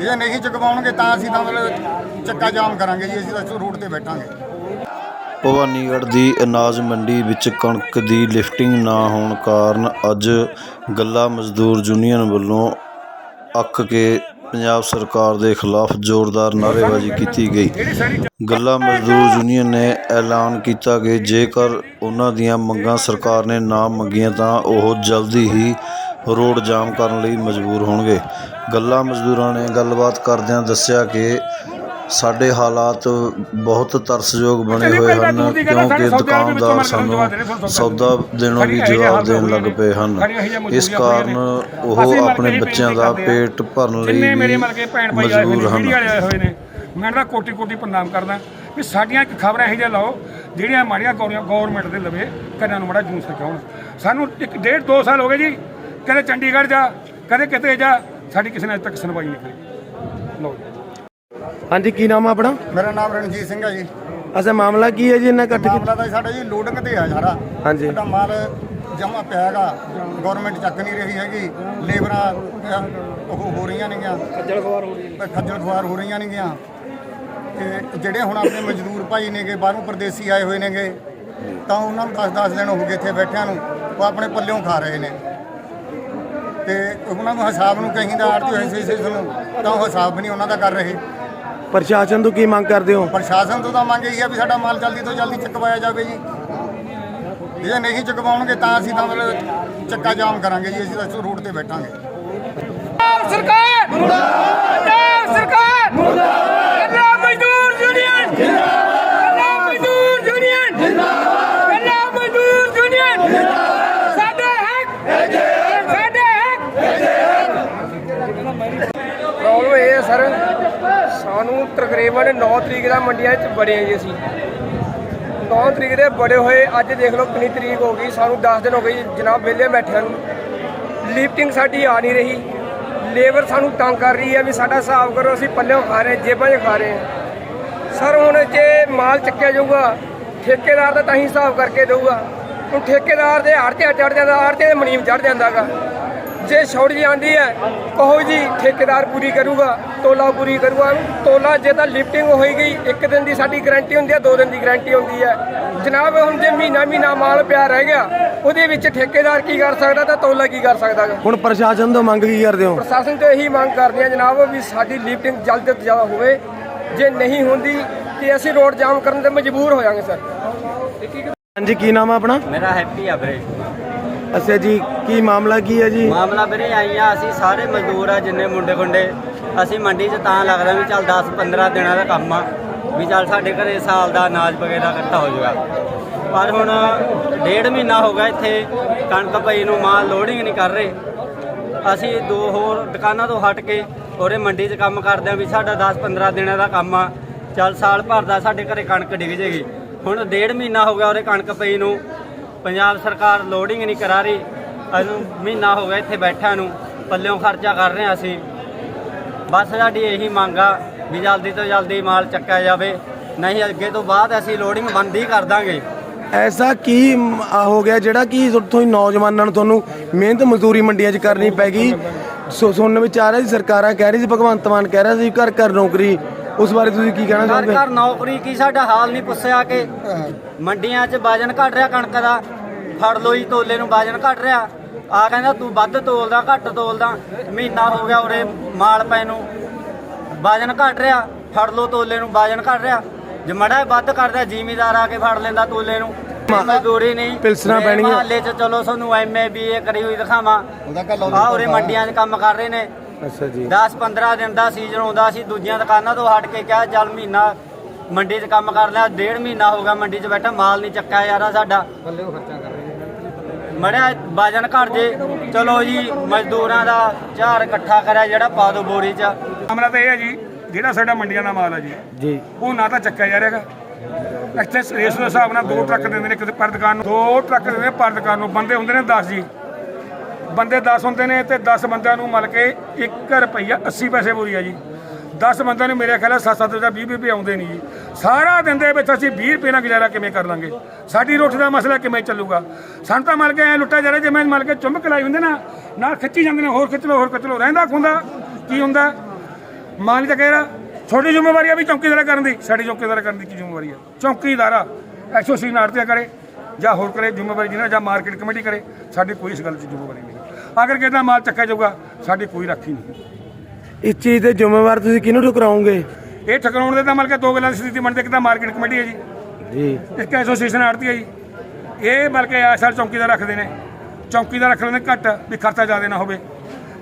ਜੇ ਨਹੀਂ ਚੁਕਵਾਉਣਗੇ ਤਾਂ ਅਸੀਂ ਤਾਂ ਮਤਲਬ ਚੱਕਾ ਜਾਮ ਕਰਾਂਗੇ ਜੀ, ਅਸੀਂ ਤਾਂ ਰੋਡ ਤੇ ਬੈਠਾਂਗੇ। ਭਵਾਨੀਗੜ੍ਹ ਦੀ ਅਨਾਜ ਮੰਡੀ ਵਿੱਚ ਕਣਕ ਦੀ ਲਿਫਟਿੰਗ ਨਾ ਹੋਣ ਕਾਰਨ ਅੱਜ ਗੱਲਾ ਮਜ਼ਦੂਰ ਯੂਨੀਅਨ ਵੱਲੋਂ ਅੱਕ ਕੇ ਪੰਜਾਬ ਸਰਕਾਰ ਦੇ ਖਿਲਾਫ ਜ਼ੋਰਦਾਰ ਨਾਅਰੇਬਾਜ਼ੀ ਕੀਤੀ ਗਈ। ਗੱਲਾ ਮਜ਼ਦੂਰ ਯੂਨੀਅਨ ਨੇ ਐਲਾਨ ਕੀਤਾ ਕਿ ਜੇਕਰ ਉਹਨਾਂ ਦੀਆਂ ਮੰਗਾਂ ਸਰਕਾਰ ਨੇ ਨਾ ਮੰਗੀਆਂ ਤਾਂ ਉਹ ਜਲਦੀ ਹੀ ਰੋਡ ਜਾਮ ਕਰਨ ਲਈ ਮਜਬੂਰ ਹੋਣਗੇ। ਗੱਲਾ ਮਜ਼ਦੂਰਾਂ ਨੇ ਗੱਲਬਾਤ ਕਰਦਿਆਂ ਦੱਸਿਆ ਕਿ ਸਾਡੇ ਹਾਲਾਤ ਬਹੁਤ ਤਰਸਯੋਗ ਬਣੇ ਹੋਏ ਹਨ ਕਿਉਂਕਿ ਦੁਕਾਨਦਾਰ ਸਾਨੂੰ ਸੌਦਾ ਦੇਣੋਂ ਵੀ ਜਵਾਬ ਦੇਣ ਲੱਗ ਪਏ ਹਨ। ਇਸ ਕਾਰਨ ਉਹ ਆਪਣੇ ਬੱਚਿਆਂ ਦਾ ਪੇਟ ਭਰਨ ਲਈ ਮਜਬੂਰ ਹਨ। ਮੈਂ ਤਾਂ ਕੋਟੀ ਕੋਟੀ ਪ੍ਰਣਾਮ ਕਰਦਾ ਵੀ ਸਾਡੀਆਂ ਇੱਕ ਖਬਰਾਂ ਇਹੋ ਜਿਹੀਆਂ ਲਾਓ ਜਿਹੜੀਆਂ ਮਾੜੀਆਂ ਗੌਰੀਆਂ ਗਵਰਨਮੈਂਟ ਦੇ ਲਵੇ ਕੰਨਾਂ ਨੂੰ ਮਾੜਾ ਜੂਸ ਸਕਾਉਣ ਸਾਨੂੰ ਇੱਕ ਡੇਢ ਦੋ ਸਾਲ ਹੋ ਗਏ ਜੀ ਕਦੇ ਚੰਡੀਗੜ੍ਹ ਜਾ ਕਦੇ ਕਿਤੇ ਜਾ ਸਾਡੀ ਕਿਸੇ ਨੇ ਅਜੇ ਤੱਕ ਸੁਣਵਾਈ ਨਹੀਂ ਕਰੀ ਲਓ ਜੀ। ਹਾਂਜੀ ਕੀ ਨਾਮ ਆ ਆਪਣਾ? ਮੇਰਾ ਨਾਮ ਰਣਜੀਤ ਸਿੰਘ ਹੈ ਜੀ। ਅਸਾ ਮਾਮਲਾ ਕੀ ਹੈ ਜੀ ਇਹਨਾਂ ਇਕੱਠ ਮਾਮਲਾ ਤਾਂ ਸਾਡਾ ਜੀ ਲੋਡਿੰਗ ਤੇ ਆ ਸਾਰਾ। ਹਾਂਜੀ। ਸਾਡਾ ਮਾਲ ਜਮਾ ਪਿਆ ਹੈਗਾ। ਗਵਰਨਮੈਂਟ ਚੱਕ ਨਹੀਂ ਰਹੀ ਹੈਗੀ। ਲੇਬਰਾਂ ਅਹ, ਉਹ ਹੋ ਰਹੀਆਂ ਨੇਗੀਆਂ ਖੱਜਲ ਖਵਾਰ ਹੋ ਰਹੀ ਖੱਜਲ ਖਵਾਰ ਹੋ ਰਹੀਆਂ ਨੇਗੀਆਂ ਤੇ ਜਿਹੜੇ ਹੁਣ ਆਪਣੇ ਮਜ਼ਦੂਰ ਭਾਈ ਨੇਗੇ ਬਾਹਰੋਂ ਪ੍ਰਦੇਸੀ ਆਏ ਹੋਏ ਨੇਗੇ ਤਾਂ ਉਹਨਾਂ ਨੂੰ 10-10 ਦਿਨ ਹੋ ਗਏ ਇੱਥੇ ਬੈਠਿਆਂ ਨੂੰ। ਉਹ ਆਪਣੇ ਪੱਲਿਓਂ ਖਾ ਰਹੇ ਨੇ। ਤੇ ਉਹਨਾਂ ਨੂੰ ਹਿਸਾਬ ਨੂੰ ਕਹੀਦਾ ਹੋਈ ਸੀ ਨੂੰ ਤਾਂ ਉਹ ਹਿਸਾਬ ਵੀ ਨਹੀਂ ਉਹਨਾਂ ਦਾ ਕਰ ਰਹੇ। ਪ੍ਰਸ਼ਾਸਨ ਤੋਂ ਕੀ ਮੰਗ ਕਰਦੇ ਹੋ? ਪ੍ਰਸ਼ਾਸਨ ਤੋਂ ਤਾਂ ਮੰਗ ਇਹੀ ਆ ਵੀ ਸਾਡਾ ਮਾਲ ਜਲਦੀ ਤੋਂ ਜਲਦੀ ਚੁਕਵਾਇਆ ਜਾਵੇ ਜੀ। ਜੇ ਨਹੀਂ ਚੁਕਵਾਉਣਗੇ ਤਾਂ ਅਸੀਂ ਤਾਂ ਮਤਲਬ ਚੱਕਾ ਜਾਮ ਕਰਾਂਗੇ ਜੀ ਅਸੀਂ ਤਾਂ ਰੋਡ ਤੇ ਬੈਠਾਂਗੇ। ਸਰਕਾਰ ਪੰਜਾਬ ਸਰਕਾਰ ਪੰਜਾਬ ਮਜ਼ਦੂਰ ਯੂਨੀਅਨ ਪੰਜਾਬ ਮਜ਼ਦੂਰ ਯੂਨੀਅਨ ਪੰਜਾਬ ਮਜ਼ਦੂਰ ਯੂਨੀਅਨ ਸਾਡੇ ਹੱਕ ਸਾਡੇ ਹੱਕ ਪ੍ਰੋਬਲਮ ਇਹ ਹੈ ਸਰ ਸਾਨੂੰ ਤਕਰੀਬਨ 9 ਤਰੀਕ ਦਾ ਮੰਡੀਆਂ 'ਚ ਬੜੇ ਹਾਂ ਜੀ ਅਸੀਂ 9 ਤਰੀਕ ਦੇ ਬੜੇ ਹੋਏ, ਅੱਜ ਦੇਖ ਲਓ ਕਿੰਨੀ ਤਰੀਕ ਹੋ ਗਈ, ਸਾਨੂੰ 10 ਦਿਨ ਹੋ ਗਏ ਜੀ, ਜਨਾਬ ਵਿਹਲੇ ਬੈਠਿਆਂ ਨੂੰ। ਲਿਫਟਿੰਗ ਸਾਡੀ ਆ ਨਹੀਂ ਰਹੀ। ਲੇਬਰ ਸਾਨੂੰ ਤੰਗ ਕਰ ਰਹੀ ਹੈ ਵੀ ਸਾਡਾ ਹਿਸਾਬ ਕਰੋ ਅਸੀਂ ਪੱਲਿਓਂ ਖਾ ਰਹੇ, ਜੇਬਾਂ 'ਚ ਖਾ ਰਹੇ ਸਰ, ਹੁਣ ਜੇ ਮਾਲ ਚੱਕਿਆ ਜਾਊਗਾ, ਠੇਕੇਦਾਰ ਦਾ ਤਾਂ ਹੀ ਹਿਸਾਬ ਕਰਕੇ ਦੇਊਗਾ। ਹੁਣ ਠੇਕੇਦਾਰ ਦੇ ਆੜਤੇ ਚੜ ਜਾਂਦਾ ਆੜਤੇ ਦੇ ਮਨੀਮ ਚੜ ਜਾਂਦਾਗਾ। ਜੇ ਛੋੜ ਜੀ ਆਂਦੀ ਹੈ, ਕਹੋ ਜੀ, ਠੇਕੇਦਾਰ ਪੂਰੀ ਕਰੂਗਾ। ਤੋਲਾ ਪੂਰੀ ਕਰੂਗਾ ਤੋਲਾ ਜੇ ਤਾਂ ਲਿਫਟਿੰਗ ਹੋਈ ਗਈ ਇੱਕ ਦਿਨ ਦੀ ਸਾਡੀ ਗਾਰੰਟੀ ਹੁੰਦੀ ਹੈ ਦੋ ਦਿਨ ਦੀ ਗਾਰੰਟੀ ਹੁੰਦੀ ਹੈ ਜਨਾਬ ਹੁਣ ਜੇ ਮਹੀਨਾ ਮਹੀਨਾ ਮਾਲ ਪਿਆ ਰਹਿ ਗਿਆ ਉਹਦੇ ਵਿੱਚ ਠੇਕੇਦਾਰ ਕੀ ਕਰ ਸਕਦਾ ਤਾਂ ਤੋਲਾ ਕੀ ਕਰ ਸਕਦਾ ਗਾ? ਹੁਣ ਪ੍ਰਸ਼ਾਸਨ ਤੋਂ ਮੰਗ ਕੀ ਕਰਦੇ ਹੋ? ਪ੍ਰਸ਼ਾਸਨ ਤੋਂ ਇਹੀ ਮੰਗ ਕਰਦੇ ਹਾਂ ਜਨਾਬ ਵੀ ਸਾਡੀ ਲਿਫਟਿੰਗ ਜਲਦ ਤੋਂ ਜਲਦ ਹੋਵੇ। ਜੇ ਨਹੀਂ ਹੁੰਦੀ ਕਿ ਅਸੀਂ ਰੋਡ ਜਾਮ ਕਰਨ ਤੇ ਮਜਬੂਰ ਹੋ ਜਾਵਾਂਗੇ ਸਰ। ਹਾਂਜੀ ਕੀ ਨਾਮ ਆ ਆਪਣਾ? ਮੇਰਾ ਹੈਪੀ ਆ ਵੀਰੇ। ਅੱਛਾ ਜੀ ਕੀ ਮਾਮਲਾ ਕੀ ਹੈ ਜੀ? ਮਾਮਲਾ ਵੀਰੇ ਆਈਆਂ ਅਸੀਂ ਸਾਰੇ ਮਜ਼ਦੂਰ ਆ ਜਿੰਨੇ ਮੁੰਡੇ ਖੁੰਡੇ ਅਸੀਂ ਮੰਡੀ 'ਚ ਤਾਂ ਲੱਗਦਾ ਵੀ ਚੱਲ 10 15 ਦਿਨਾਂ ਦਾ ਕੰਮ ਆ, ਵੀ ਚੱਲ ਸਾਡੇ ਘਰੇ ਸਾਲ ਦਾ ਅਨਾਜ ਵਗੈਰਾ ਇਕੱਠਾ ਹੋ ਜਾਊਗਾ ਪਰ ਹੁਣ ਡੇਢ ਮਹੀਨਾ ਹੋ ਗਿਆ ਇੱਥੇ, ਕਣਕ ਪਈ ਨੂੰ ਮਾਲ ਲੋਡਿੰਗ ਨਹੀਂ ਕਰ ਰਹੇ। ਅਸੀਂ ਦੋ ਹੋਰ ਦੁਕਾਨਾਂ ਤੋਂ ਹਟ ਕੇ ਉਹਰੇ ਮੰਡੀ 'ਚ ਕੰਮ ਕਰਦੇ ਆ ਵੀ ਸਾਡਾ 10 15 ਦਿਨਾਂ ਦਾ ਕੰਮ ਆ, ਚੱਲ ਸਾਲ ਭਰ ਦਾ ਸਾਡੇ ਘਰੇ ਕਣਕ ਡਿੱਗ ਜੇਗੀ। ਹੁਣ ਡੇਢ ਮਹੀਨਾ ਹੋ ਗਿਆ ਉਹਰੇ ਕਣਕ ਪਈ ਨੂੰ, ਪੰਜਾਬ ਸਰਕਾਰ ਲੋਡਿੰਗ ਨਹੀਂ ਕਰਾ ਰਹੀ। ਅਜੂ ਮਹੀਨਾ ਹੋ ਗਿਆ ਇੱਥੇ ਬੈਠਿਆਂ ਨੂੰ, ਪੱਲਿਓਂ ਖਰਚਾ ਕਰ ਰਹੇ ਹਾਂ ਅਸੀਂ। ਬਸ ਸਾਡੀ ਇਹੀ ਮੰਗ ਆ ਵੀ ਜਲਦੀ ਤੋਂ ਜਲਦੀ ਮਾਲ ਚੱਕਿਆ ਜਾਵੇ। ਨਹੀਂ ਅੱਗੇ ਤੋਂ ਬਾਅਦ ਅਸੀਂ ਲੋਡਿੰਗ ਬੰਦ ਹੀ ਕਰ ਦਾਂਗੇ। ਐਸਾ ਕੀ ਮ- ਆ ਹੋ ਗਿਆ ਜਿਹੜਾ ਕਿ ਉੱਥੋਂ ਹੀ ਨੌਜਵਾਨਾਂ ਨੂੰ ਤੁਹਾਨੂੰ ਮਿਹਨਤ ਮਜ਼ਦੂਰੀ ਮੰਡੀਆਂ 'ਚ ਕਰਨੀ ਪੈ ਗਈ? ਸੋ ਸੁਣਨ ਵਿੱਚ ਆ ਰਿਹਾ ਸੀ ਸਰਕਾਰਾਂ ਕਹਿ ਰਹੀ ਸੀ ਭਗਵੰਤ ਮਾਨ ਕਹਿ ਰਿਹਾ ਸੀ ਘਰ ਘਰ ਨੌਕਰੀ। ਉਸ ਬਾਰੇ ਤੁਸੀਂ ਕੀ ਕਹਿਣਾ ਘਰ ਚਾਹੁੰਦੇ ਘਰ ਨੌਕਰੀ ਕੀ ਸਾਡਾ ਹਾਲ ਨਹੀਂ ਪੁੱਛਿਆ ਕਿ ਮੰਡੀਆਂ 'ਚ ਵਜਨ ਘਟ ਰਿਹਾ ਕਣਕ ਦਾ। ਫੜ ਲੋ ਜੀ ਤੋਲੇ ਨੂੰ ਵਜਨ ਘਟ ਰਿਹਾ। ਆ ਕਹਿੰਦਾ ਤੂੰ ਵੱਧ ਤੋਲਦਾ ਘੱਟ ਤੋਲਦਾ ਮਹੀਨਾ ਹੋ ਗਿਆ ਉਰੇ ਮਾਲ ਪੈ ਨੂੰ। ਵਜਨ ਘਟ ਰਿਹਾ ਫੜ ਲੋ ਤੋਲੇ ਨੂੰ ਵਜਨ ਘਟ ਰਿਹਾ। ਜੇ ਮੜਾ ਵੱਧ ਕਰਦਾ ਜ਼ਿਮੀਦਾਰ ਆ ਕੇ ਫੜ ਲੈਂਦਾ ਤੋਲੇ ਨੂੰ। ਮਜ਼ਦੂਰੀ ਨਹੀਂ। ਪਿਲਸਣਾਂ ਮੇਰੇ ਪੈਣਗੀਆਂ। ਮੁਹੱਲੇ 'ਚ ਚਲੋ ਤੁਹਾਨੂੰ ਐਮਏ ਬੀਏ ਕਰੀ ਹੋਈ ਦਿਖਾਵਾਂ। ਆ ਉਰੇ ਮੰਡੀਆਂ 'ਚ ਕੰਮ ਕਰ ਰਹੇ ਨੇ। ਅੱਛਾ ਜੀ। 10 15 ਦਿਨ ਦਾ ਸੀਜ਼ਨ ਹੁੰਦਾ ਸੀ ਦੂਜੀਆਂ ਦੁਕਾਨਾਂ ਤੋਂ ਹਟ ਕੇ ਕਿਹਾ ਚੱਲ ਮਹੀਨਾ ਮੰਡੀ 'ਚ ਕੰਮ ਕਰ ਲਿਆ ਡੇਢ ਮਹੀਨਾ ਹੋ ਗਿਆ ਮੰਡੀ 'ਚ ਬੈਠਾ ਮਾਲ ਨਹੀਂ ਚੱਕਿਆ ਯਾਰਾ ਸਾਡਾ। ਮੜਿਆ ਬਾਜਨ ਘਟ ਜੇ। ਚਲੋ ਜੀ ਮਜ਼ਦੂਰਾਂ ਦਾ ਝਾਰ ਇਕੱਠਾ ਕਰਿਆ ਜਿਹੜਾ ਪਾ ਦੋ ਬੋਰੀ 'ਚ। ਮਾਮਲਾ ਤਾਂ ਇਹ ਹੈ ਜੀ ਜਿਹੜਾ ਸਾਡਾ ਮੰਡੀਆਂ ਦਾ ਮਾਲ ਹੈ ਜੀ ਜੀ। ਉਹ ਨਾ ਤਾਂ ਚੱਕਿਆ ਜਾ ਰਿਹਾਗਾ ਇੱਥੇ ਰੇਸ ਦੇ ਹਿਸਾਬ ਨਾਲ ਦੋ ਟਰੱਕ ਦਿੰਦੇ ਨੇ ਇੱਕ ਪਰ ਦੁਕਾਨ ਨੂੰ ਦੋ ਟਰੱਕ ਦਿੰਦੇ ਨੇ ਪਰ ਦੁਕਾਨ ਨੂੰ। ਬੰਦੇ ਹੁੰਦੇ ਨੇ 10 ਜੀ। ਬੰਦੇ 10 ਹੁੰਦੇ ਨੇ ਤੇ 10 ਬੰਦਿਆਂ ਨੂੰ ਮਿਲ ਕੇ 1 ਰੁਪਈਆ 80 ਪੈਸੇ ਬੋਰੀ ਆ ਜੀ। 10 ਬੰਦਿਆਂ ਨੂੰ ਮੇਰੇ ਖਿਆਲ 7-7 ਰੁਪਏ 20 ਰੁਪਏ ਆਉਂਦੇ ਨਹੀਂ ਜੀ। ਸਾਰਾ ਦਿਨ ਦੇ ਵਿੱਚ ਅਸੀਂ 20 ਰੁਪਏ ਨਾਲ ਗੁਜ਼ਾਰਾ ਕਿਵੇਂ ਕਰ ਲਾਂਗੇ? ਸਾਡੀ ਰੋਟੀ ਦਾ ਮਸਲਾ ਕਿਵੇਂ ਚੱਲੂਗਾ? ਸਾਨੂੰ ਤਾਂ ਮਲ ਕੇ ਐ ਲੁੱਟਾ ਜਾ ਰਿਹਾ ਜੇ ਮੈਂ ਮਲ ਕੇ ਚੁੰਮਕ ਲਾਈ ਹੁੰਦੇ ਨਾ, ਨਾਲ ਖਿੱਚੀ ਜਾਂਦੇ ਨੇ, ਹੋਰ ਖਿੱਚ ਲਓ, ਹੋਰ ਖਿੱਚ ਲਓ। ਰਹਿੰਦਾ ਖੁੰਦਾ ਕੀ ਹੁੰਦਾ? ਮਾਨ ਤਾਂ ਕਹਿ ਰਿਹਾ, ਤੁਹਾਡੀ ਜ਼ਿੰਮੇਵਾਰੀ ਆ ਵੀ ਚੌਕੀਦਾਰ ਕਰਨ ਦੀ। ਸਾਡੀ ਚੌਕੀਦਾਰ ਕਰਨ ਦੀ ਕੀ ਜ਼ਿੰਮੇਵਾਰੀ ਆ? ਚੌਕੀਦਾਰ ਆ। ਐਸਓਸੀ ਨਾਰਤੀਆ ਕਰੇ, ਜਾਂ ਹੋਰ ਕਰੇ ਜ਼ਿੰਮੇਵਾਰੀ ਜਿਹਨਾਂ ਜਾਂ ਮਾਰਕੀਟ ਕਮੇਟੀ ਕਰੇ। ਸਾਡੀ ਕੋਈ ਇਸ ਗੱਲ 'ਚ ਜ਼ਿੰਮੇਵਾਰੀ ਨਹੀਂ। ਅਗਰ ਕਿਸੇ ਮਾਲ ਚੱਕਿਆ ਜਾਊਗਾ, ਸਾਡੀ ਕੋਈ ਰਾਖੀ ਨਹੀਂ। ਇਸ ਚੀਜ਼ ਦੇ ਜ਼ਿੰਮੇਵਾਰ ਤੁਸੀਂ ਕਿਹਨੂੰ ਠੁਕਰਾਓਗੇ? ਇਹ ਠਕਰਾਉਣ ਦੇ ਤਾਂ ਮਤਲਬ ਕਿ ਦੋ ਗੱਲਾਂ ਦੀ ਸਥਿਤੀ ਬਣਦੀ ਇੱਕ ਤਾਂ ਮਾਰਕੀਟ ਕਮੇਟੀ ਹੈ ਜੀ। ਜੀ। ਇੱਕ ਐਸੋਸੀਏਸ਼ਨ ਆੜਤੀ ਹੈ ਜੀ। ਇਹ ਬਲਕਿ ਆਸਲ ਚੌਕੀਦਾਰ ਰੱਖਦੇ ਨੇ। ਚੌਕੀਦਾਰ ਰੱਖ ਲੈਂਦੇ ਘੱਟ ਵੀ ਖਰਚਾ ਜ਼ਿਆਦਾ ਨਾ ਹੋਵੇ।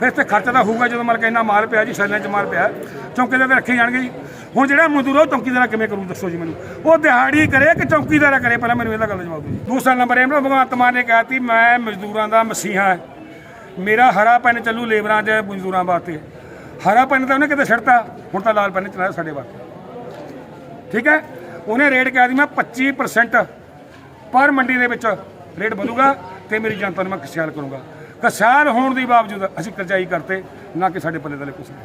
ਫਿਰ ਇੱਥੇ ਖਰਚਾ ਤਾਂ ਹੋਊਗਾ ਜਦੋਂ ਮਤਲਬ ਕਿ ਇੰਨਾ ਮਾਲ ਪਿਆ ਜੀ ਸੈਲਾਂ 'ਚ ਮਾਲ ਪਿਆ। ਚੌਕੀਦਾਰ ਤਾਂ ਰੱਖੇ ਜਾਣਗੇ ਜੀ। ਹੁਣ ਜਿਹੜਾ ਮਜ਼ਦੂਰ ਆ, ਉਹ ਚੌਕੀਦਾਰ ਕਿਵੇਂ ਕਰੂ ਦੱਸੋ ਜੀ ਮੈਨੂੰ। ਉਹ ਦਿਹਾੜੀ ਕਰੇ ਕਿ ਚੌਕੀਦਾਰ ਕਰੇ? ਪਹਿਲਾਂ ਮੈਨੂੰ ਇਹਦਾ ਗੱਲ ਦਾ ਜਵਾਬ ਦਿਓ ਜੀ। ਦੂਸਰਾ ਨੰਬਰ ਇਹ ਨਾ ਭਗਵੰਤ ਮਾਨ ਨੇ ਕਿਹਾ ਸੀ ਮੈਂ ਮਜ਼ਦੂਰਾਂ ਦਾ ਮਸੀਹਾ ਹਾਂ। ਮੇਰਾ ਹਰਾ ਪੈਨ ਚੱਲੂ ਲੇਬਰਾਂ ਦੇ ਮਜ਼ਦੂਰਾਂ ਵਾਸਤੇ। ਹਰਾ ਪੈਨ ਤਾਂ ਉਹਨੇ ਕਿਤੇ ਛੱਡਤਾ ਹੁਣ ਤਾਂ ਲਾਲ ਪੈਨ ਚਲਾਇਆ ਸਾਡੇ ਵਾਸਤੇ। ਠੀਕ ਹੈ? ਉਹਨੇ ਰੇਟ ਕਿਹਾ ਸੀ, ਮੈਂ 25% ਪਰ ਮੰਡੀ ਦੇ ਵਿੱਚ ਰੇਟ ਵਧੂਗਾ ਤੇ ਮੇਰੀ ਜਨਤਾ ਨੂੰ ਮੈਂ ਖਿਆਲ ਕਰੂੰਗਾ। ਖਿਆਲ ਹੋਣ ਦੇ ਬਾਵਜੂਦ ਅਸੀਂ ਕਰਜ਼ਾਈ ਕਰਤੇ, ਨਾ ਕਿ ਸਾਡੇ ਪੱਲੇ ਤਲੇ ਕੁਛ। ਨਹੀਂ